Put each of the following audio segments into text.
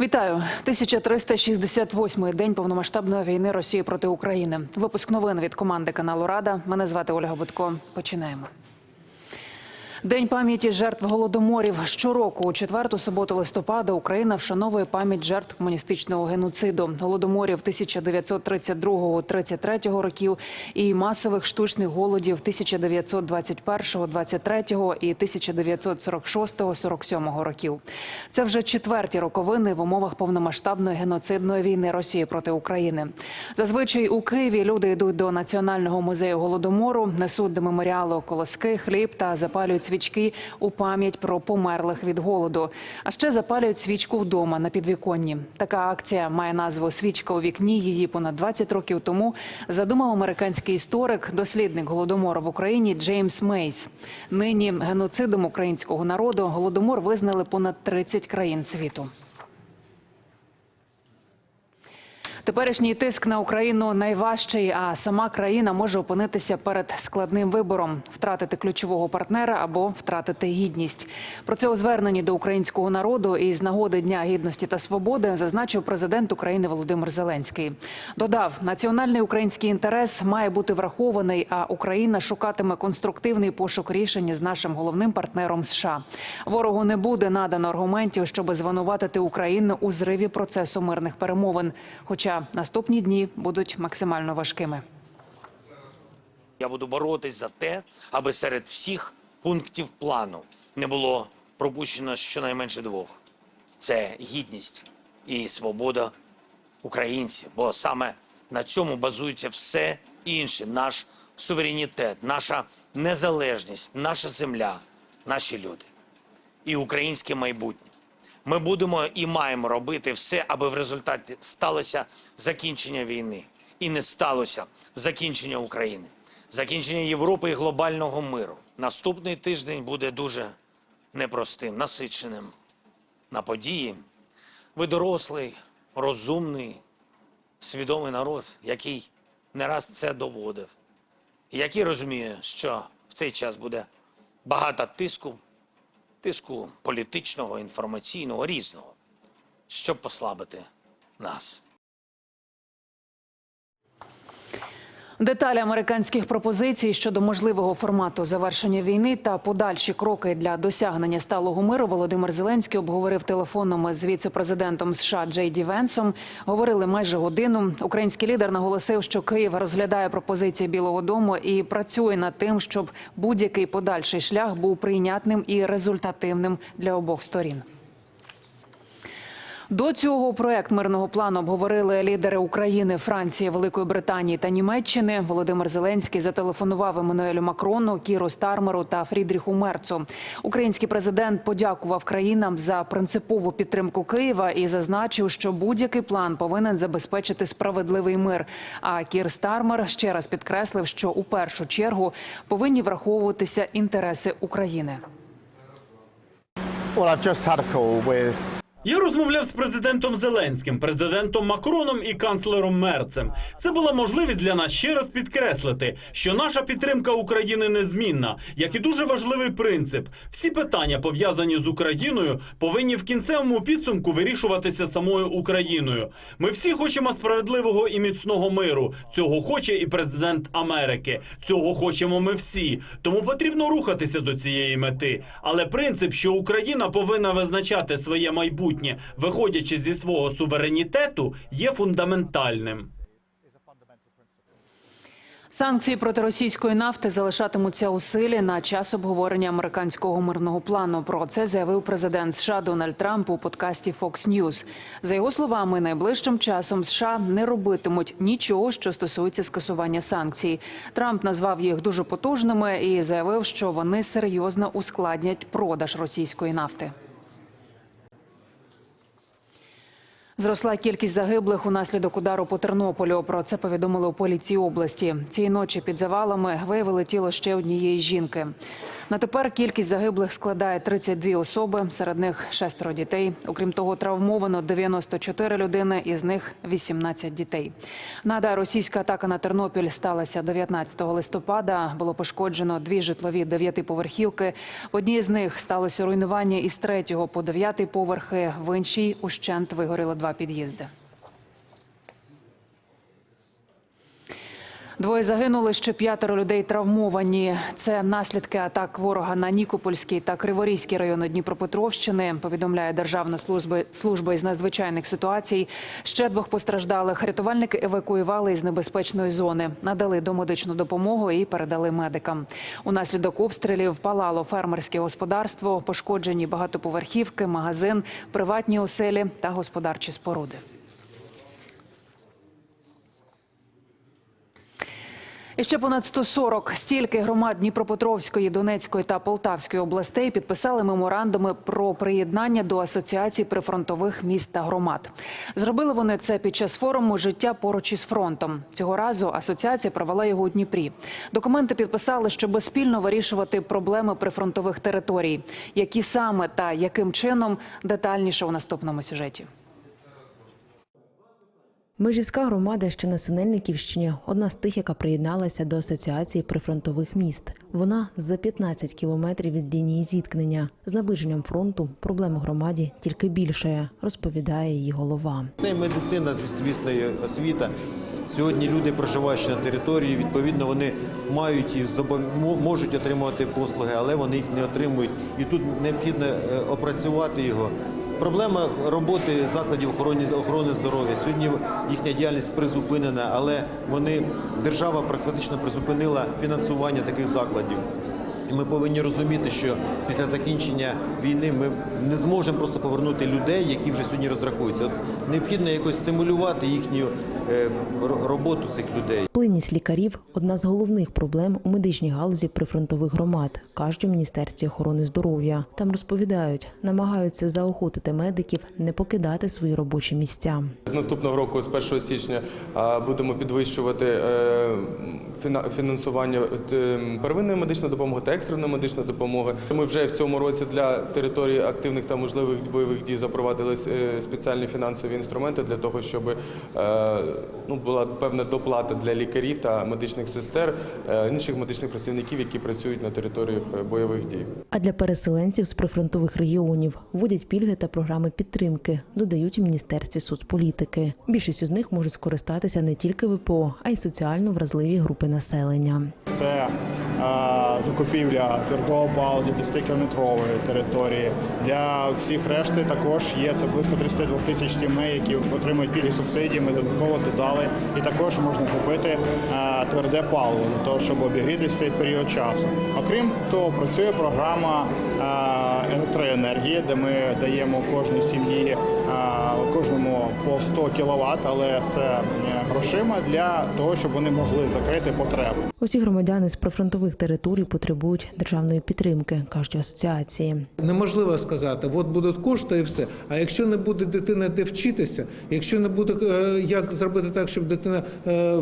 Вітаю 1368-й день повномасштабної війни Росії проти України. Випуск новин від команди каналу Рада. Мене звати Ольга Будко. Починаємо. День пам'яті жертв голодоморів. Щороку, у четверту суботу листопада, Україна вшановує пам'ять жертв комуністичного геноциду, голодоморів 1932-33 років і масових штучних голодів 1921-23 і 1946-47 років. Це вже четверті роковини в умовах повномасштабної геноцидної війни Росії проти України. Зазвичай у Києві люди йдуть до національного музею голодомору, несуть до меморіалу колоски, хліб та запалюють свічки у пам'ять про померлих від голоду. А ще запалюють свічку вдома на підвіконні. Така акція має назву Свічка у вікні. Її понад 20 років тому задумав американський історик, дослідник голодомору в Україні Джеймс Мейс. Нині геноцидом українського народу голодомор визнали понад 30 країн світу. Теперішній тиск на Україну найважчий, а сама країна може опинитися перед складним вибором: втратити ключового партнера або втратити гідність. Про це у зверненні до українського народу із нагоди Дня гідності та свободи зазначив президент України Володимир Зеленський. Додав, національний український інтерес має бути врахований, а Україна шукатиме конструктивний пошук рішення з нашим головним партнером США. Ворогу не буде надано аргументів, щоб звинуватити Україну у зриві процесу мирних перемовин. Хоча наступні дні будуть максимально важкими. Я буду боротись за те, аби серед всіх пунктів плану не було пропущено щонайменше двох: це гідність і свобода українців. Бо саме на цьому базується все інше: наш суверенітет, наша незалежність, наша земля, наші люди і українське майбутнє. Ми будемо і маємо робити все, аби в результаті сталося закінчення війни і не сталося закінчення України, закінчення Європи і глобального миру. Наступний тиждень буде дуже непростим, насиченим на події. Ви дорослий, розумний, свідомий народ, який не раз це доводив, який розуміє, що в цей час буде багато тиску тиску політичного, інформаційного, різного, щоб послабити нас. Деталі американських пропозицій щодо можливого формату завершення війни та подальші кроки для досягнення сталого миру Володимир Зеленський обговорив телефоном з віце-президентом США Джей Ді Венсом. Говорили майже годину. Український лідер наголосив, що Київ розглядає пропозиції Білого Дому і працює над тим, щоб будь-який подальший шлях був прийнятним і результативним для обох сторін. До цього проект мирного плану обговорили лідери України, Франції, Великої Британії та Німеччини. Володимир Зеленський зателефонував Еммануелю Макрону, Кіру Стармеру та Фрідріху Мерцу. Український президент подякував країнам за принципову підтримку Києва і зазначив, що будь-який план повинен забезпечити справедливий мир. А Кір Стармер ще раз підкреслив, що у першу чергу повинні враховуватися інтереси України. Well, I've just had a call with Я розмовляв з президентом Зеленським, президентом Макроном і канцлером Мерцем. Це була можливість для нас ще раз підкреслити, що наша підтримка України незмінна, як і дуже важливий принцип. Всі питання, пов'язані з Україною, повинні в кінцевому підсумку вирішуватися самою Україною. Ми всі хочемо справедливого і міцного миру. Цього хоче і президент Америки. Цього хочемо ми всі. Тому потрібно рухатися до цієї мети. Але принцип, що Україна повинна визначати своє майбутнє, виходячи зі свого суверенітету, є фундаментальним. Санкції проти російської нафти залишатимуться у силі на час обговорення американського мирного плану. Про це заявив президент США Дональд Трамп у подкасті Fox News. За його словами, найближчим часом США не робитимуть нічого, що стосується скасування санкцій. Трамп назвав їх дуже потужними і заявив, що вони серйозно ускладнять продаж російської нафти. Зросла кількість загиблих унаслідок удару по Тернополю. Про це повідомили у поліції області. Цієї ночі під завалами виявили тіло ще однієї жінки. На тепер кількість загиблих складає 32 особи, серед них шестеро дітей. Окрім того, травмовано 94 людини, із них 18 дітей. Нагадаю, російська атака на Тернопіль сталася 19 листопада. Було пошкоджено дві житлові дев'ятиповерхівки. В одній з них сталося руйнування із третього по дев'ятий поверхи. В іншій ущент вигоріло два під'їзди. Двоє загинули, ще п'ятеро людей травмовані. Це наслідки атак ворога на Нікопольський та Криворізький райони Дніпропетровщини. Повідомляє Державна служба служба із надзвичайних ситуацій. Ще двох постраждалих рятувальники евакуювали із небезпечної зони, надали домедичну допомогу і передали медикам. Унаслідок обстрілів палало фермерське господарство, пошкоджені багатоповерхівки, магазин, приватні оселі та господарчі споруди. Ще понад 140 стільки громад Дніпропетровської, Донецької та Полтавської областей підписали меморандуми про приєднання до асоціації прифронтових міст та громад. Зробили вони це під час форуму Життя поруч із фронтом. Цього разу асоціація провела його у Дніпрі. Документи підписали, щоб спільно вирішувати проблеми прифронтових територій. Які саме та яким чином детальніше у наступному сюжеті. Межівська громада, що на Синельниківщині, одна з тих, яка приєдналася до асоціації прифронтових міст. Вона за 15 кілометрів від лінії зіткнення. З наближенням фронту проблем громаді тільки більшає, розповідає її голова. Це медицина, звісно, освіта. Сьогодні люди, проживаючи на території, відповідно, вони мають і можуть отримувати послуги, але вони їх не отримують. І тут необхідно е, опрацювати його. Проблема роботи закладів охорони, здоров'я. Сьогодні їхня діяльність призупинена, але держава практично призупинила фінансування таких закладів. І ми повинні розуміти, що після закінчення війни ми не зможемо просто повернути людей, які вже сьогодні розрахуються. Необхідно якось стимулювати їхню е, роботу цих людей. Плинність лікарів одна з головних проблем у медичній галузі прифронтових громад, кажуть у міністерстві охорони здоров'я. Там розповідають, намагаються заохотити медиків не покидати свої робочі місця. З наступного року, з 1 січня, будемо підвищувати е, фінансування е, первинної медичної допомоги та екстреної медичної допомоги. Ми вже в цьому році для території активних та можливих бойових дій запровадили е, спеціальні фінансові інструменти для того, щоб ну, була певна доплата для лікарів та медичних сестер, е, інших медичних працівників, які працюють на територіях е, бойових дій. А для переселенців з прифронтових регіонів вводять пільги та програми підтримки, додають у міністерстві соцполітики. Більшість з них можуть скористатися не тільки ВПО, а й соціально вразливі групи населення. Це е, закупівля твердого для 10-кілометрової території. Для всіх решти також є це близько 32 тисяч сімей, які отримують пільги субсидії. Ми додатково додали. І також можна купити е, тверде паливо для того, щоб обігрітися в цей період часу. Окрім того, працює програма е, електроенергії, де ми даємо кожній сім'ї кожному по 100 кВт, але це грошима для того, щоб вони могли закрити потребу. Усі громадяни з прифронтових територій потребують державної підтримки, кажуть асоціації. Неможливо сказати, от будуть кошти і все. А якщо не буде дитина де вчитися, якщо не буде е, як зробити так, щоб дитина е,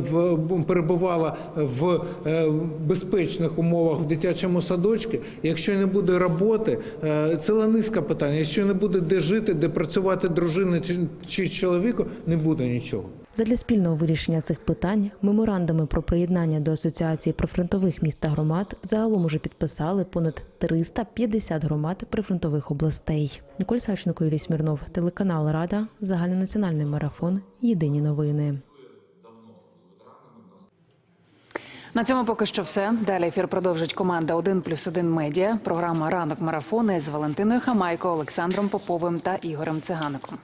перебувала в е, безпечних умовах в дитячому садочку, якщо не буде роботи, ціла низка питань. Якщо не буде де жити, де працювати дружина чи, чи чоловіку, не буде нічого. Задля спільного вирішення цих питань меморандуми про приєднання до асоціації прифронтових міст та громад загалом уже підписали понад 350 громад прифронтових областей. Ніколь Савченко, Юрій Смірнов, телеканал Рада, загальнонаціональний марафон. Єдині новини. На цьому поки що все. Далі ефір продовжить команда «1 плюс 1 медіа. Програма Ранок марафони з Валентиною Хамайко, Олександром Поповим та Ігорем Цигаником.